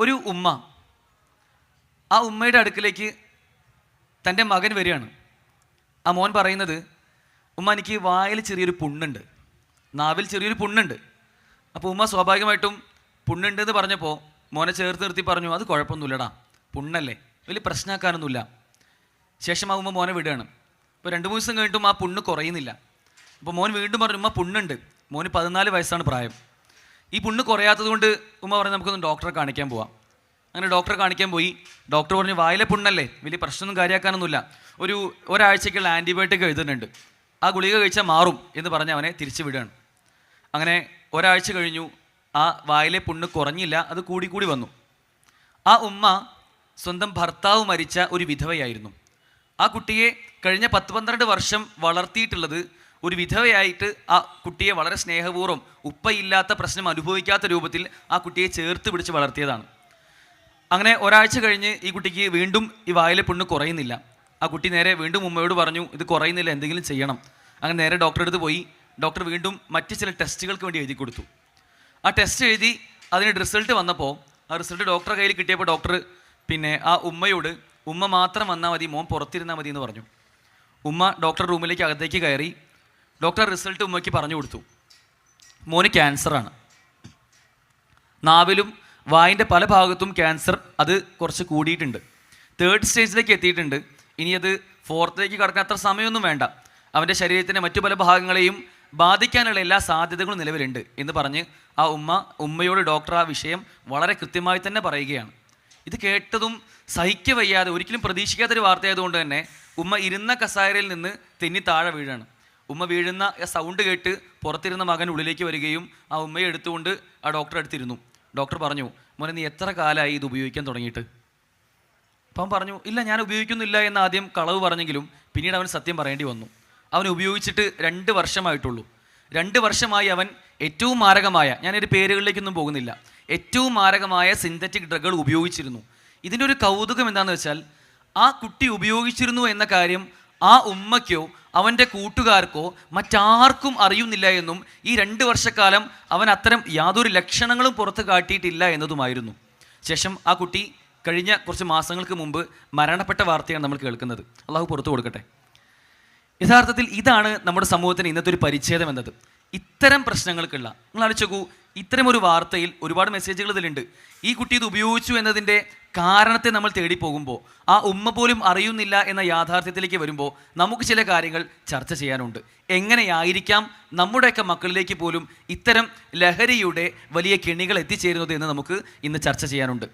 ഒരു ഉമ്മ ആ ഉമ്മയുടെ അടുക്കിലേക്ക് തന്റെ മകൻ വരികയാണ്. ആ മോൻ പറയുന്നത് ഉമ്മ എനിക്ക് വായിൽ ചെറിയൊരു പുണ്ണുണ്ട്. നാവിൽ ചെറിയൊരു പുണ്ണുണ്ട്. അപ്പോൾ ഉമ്മ സ്വാഭാവികമായിട്ടും പുണ്ണുണ്ട് എന്ന് പറഞ്ഞപ്പോൾ മോനെ ചേർത്ത് നിർത്തി പറഞ്ഞു അത് കുഴപ്പമൊന്നുമില്ലടാ. പുണ്ണല്ലേ. വലിയ പ്രശ്നമാക്കാനൊന്നുമില്ല ശേഷം ആ ഉമ്മ മോനെ വിടുകയാണ്. അപ്പോൾ രണ്ട് മൂന്ന് ദിവസം കഴിഞ്ഞിട്ടും ആ പുണ്ണ് കുറയുന്നില്ല. അപ്പോൾ മോൻ വീണ്ടും പറഞ്ഞു ഉമ്മ പുണ്ണുണ്ട്. മോന് പതിനാല് വയസ്സാണ് പ്രായം. ഈ പുണ്ണ് കുറയാത്തത് കൊണ്ട് ഉമ്മ പറഞ്ഞു നമുക്കൊന്ന് ഡോക്ടറെ കാണിക്കാൻ പോവാം. അങ്ങനെ ഡോക്ടറെ കാണിക്കാൻ പോയി. ഡോക്ടർ പറഞ്ഞു വായിലെ പുണ്ണല്ലേ? വലിയ പ്രശ്നമൊന്നും കാര്യമാക്കാനൊന്നുമില്ല ഒരു ഒരാഴ്ചയ്ക്കുള്ള ആന്റിബയോട്ടിക് എഴുതുന്നുണ്ട്. ആ ഗുളിക കഴിച്ചാൽ മാറും എന്ന് പറഞ്ഞ് അവനെ തിരിച്ചു വിടുകയാണ്. അങ്ങനെ ഒരാഴ്ച കഴിഞ്ഞു. ആ വായിലെ പുണ്ണ് കുറഞ്ഞില്ല. അത് കൂടി കൂടി വന്നു. ആ ഉമ്മ സ്വന്തം ഭർത്താവ് മരിച്ച ഒരു വിധവയായിരുന്നു. ആ കുട്ടിയെ കഴിഞ്ഞ പത്ത് പന്ത്രണ്ട് വർഷം വളർത്തിയിട്ടുള്ളത് ഒരു വിധവയായിട്ട് ആ കുട്ടിയെ വളരെ സ്നേഹപൂർവം ഉപ്പയില്ലാത്ത പ്രശ്നം അനുഭവിക്കാത്ത രൂപത്തിൽ ആ കുട്ടിയെ ചേർത്ത് പിടിച്ച് വളർത്തിയതാണ്. അങ്ങനെ ഒരാഴ്ച കഴിഞ്ഞ് ഈ കുട്ടിക്ക് വീണ്ടും ഈ വായിലെ പുണ്ണ് കുറയുന്നില്ല. ആ കുട്ടി നേരെ വീണ്ടും ഉമ്മയോട് പറഞ്ഞു ഇത് കുറയുന്നില്ല എന്തെങ്കിലും ചെയ്യണം. അങ്ങനെ നേരെ ഡോക്ടറെ അടുത്ത് പോയി. ഡോക്ടർ വീണ്ടും മറ്റ് ചില ടെസ്റ്റുകൾക്ക് വേണ്ടി എഴുതി കൊടുത്തു. ആ ടെസ്റ്റ് എഴുതി അതിന് റിസൾട്ട് വന്നപ്പോൾ ആ റിസൾട്ട് ഡോക്ടറെ കയ്യിൽ കിട്ടിയപ്പോൾ ഡോക്ടർ പിന്നെ ആ ഉമ്മയോട് ഉമ്മ മാത്രം വന്നാൽ മതി മോൻ പുറത്തിരുന്നാൽ മതി എന്ന് പറഞ്ഞു. ഉമ്മ ഡോക്ടർ റൂമിലേക്ക് അകത്തേക്ക് കയറി ഡോക്ടർ റിസൾട്ട് ഉമ്മയ്ക്ക് പറഞ്ഞു കൊടുത്തു. മോന് ക്യാൻസറാണ്. നാവിലും വായിന്റെ പല ഭാഗത്തും ക്യാൻസർ അത് കുറച്ച് കൂടിയിട്ടുണ്ട്. തേർഡ് സ്റ്റേജിലേക്ക് എത്തിയിട്ടുണ്ട്. ഇനി അത് ഫോർത്തിലേക്ക് കടക്കാൻ അത്ര സമയമൊന്നും വേണ്ട. അവന്റെ ശരീരത്തിന്റെ മറ്റു പല ഭാഗങ്ങളെയും ബാധിക്കാനുള്ള എല്ലാ സാധ്യതകളും നിലവിലുണ്ട് എന്ന് പറഞ്ഞ് ആ ഉമ്മ ഉമ്മയോട് ഡോക്ടർ ആ വിഷയം വളരെ കൃത്യമായി തന്നെ പറയുകയാണ്. ഇത് കേട്ടതും സഹിക്കവയ്യാതെ ഒരിക്കലും പ്രതീക്ഷിക്കാത്തൊരു വാർത്തയായതുകൊണ്ട് തന്നെ ഉമ്മ ഇരുന്ന കസാരയിൽ നിന്ന് തെന്നി താഴെ വീഴാണ്. ഉമ്മ വീഴുന്ന സൗണ്ട് കേട്ട് പുറത്തിരുന്ന മകൻ ഉള്ളിലേക്ക് വരികയും ആ ഉമ്മയെ എടുത്തുകൊണ്ട് ആ ഡോക്ടറെ അടുത്തിരുന്നു. ഡോക്ടർ പറഞ്ഞു മോനെ നീ എത്ര കാലമായി ഇത് ഉപയോഗിക്കാൻ തുടങ്ങിയിട്ട്? അപ്പം പറഞ്ഞു ഇല്ല ഞാൻ ഉപയോഗിക്കുന്നില്ല എന്ന് ആദ്യം കളവ് പറഞ്ഞെങ്കിലും പിന്നീട് അവൻ സത്യം പറയേണ്ടി വന്നു. അവൻ ഉപയോഗിച്ചിട്ട് രണ്ട് വർഷമായിട്ടുള്ളൂ. രണ്ട് വർഷമായി അവൻ ഏറ്റവും മാരകമായ ഞാനൊരു പേരുകളിലേക്കൊന്നും പോകുന്നില്ല. ഏറ്റവും മാരകമായ സിന്തറ്റിക് ഡ്രഗുകൾ ഉപയോഗിച്ചിരുന്നു. ഇതിന്റെ ഒരു കൗതുകം എന്താണെന്ന് വെച്ചാൽ ആ കുട്ടി ഉപയോഗിച്ചിരുന്നു എന്ന കാര്യം ആ ഉമ്മയ്ക്കോ അവന്റെ കൂട്ടുകാർക്കോ മറ്റാർക്കും അറിയുന്നില്ല എന്നും ഈ രണ്ട് വർഷക്കാലം അവൻ അത്തരം യാതൊരു ലക്ഷണങ്ങളും പുറത്ത് കാട്ടിയിട്ടില്ല എന്നതുമായിരുന്നു. ശേഷം ആ കുട്ടി കഴിഞ്ഞ കുറച്ച് മാസങ്ങൾക്ക് മുമ്പ് മരണപ്പെട്ട വാർത്തയാണ് നമ്മൾ കേൾക്കുന്നത്. അള്ളാഹു പുറത്തു കൊടുക്കട്ടെ. യഥാർത്ഥത്തിൽ ഇതാണ് നമ്മുടെ സമൂഹത്തിന് ഇന്നത്തെ ഒരു പരിച്ഛേദം എന്നത്. ഇത്തരം പ്രശ്നങ്ങൾക്കുള്ള നിങ്ങൾ ആലോചിച്ചു ഇത്തരം ഒരു വാർത്തയിൽ ഒരുപാട് മെസ്സേജുകൾ ഇതിലുണ്ട്. ഈ കുട്ടി ഇത് ഉപയോഗിച്ചു എന്നതിന്റെ കാരണത്തെ നമ്മൾ തേടി പോകുമ്പോൾ ആ ഉമ്മ പോലും അറിയുന്നില്ല എന്ന യാഥാർത്ഥ്യത്തിലേക്ക് വരുമ്പോൾ നമുക്ക് ചില കാര്യങ്ങൾ ചർച്ച ചെയ്യാനുണ്ട്. എങ്ങനെയായിരിക്കാം നമ്മുടെയൊക്കെ മക്കളിലേക്ക് പോലും ഇത്തരം ലഹരിയുടെ വലിയ കെണികൾ എത്തിച്ചേരുന്നത് എന്ന് നമുക്ക് ഇന്ന് ചർച്ച ചെയ്യാനുണ്ട്.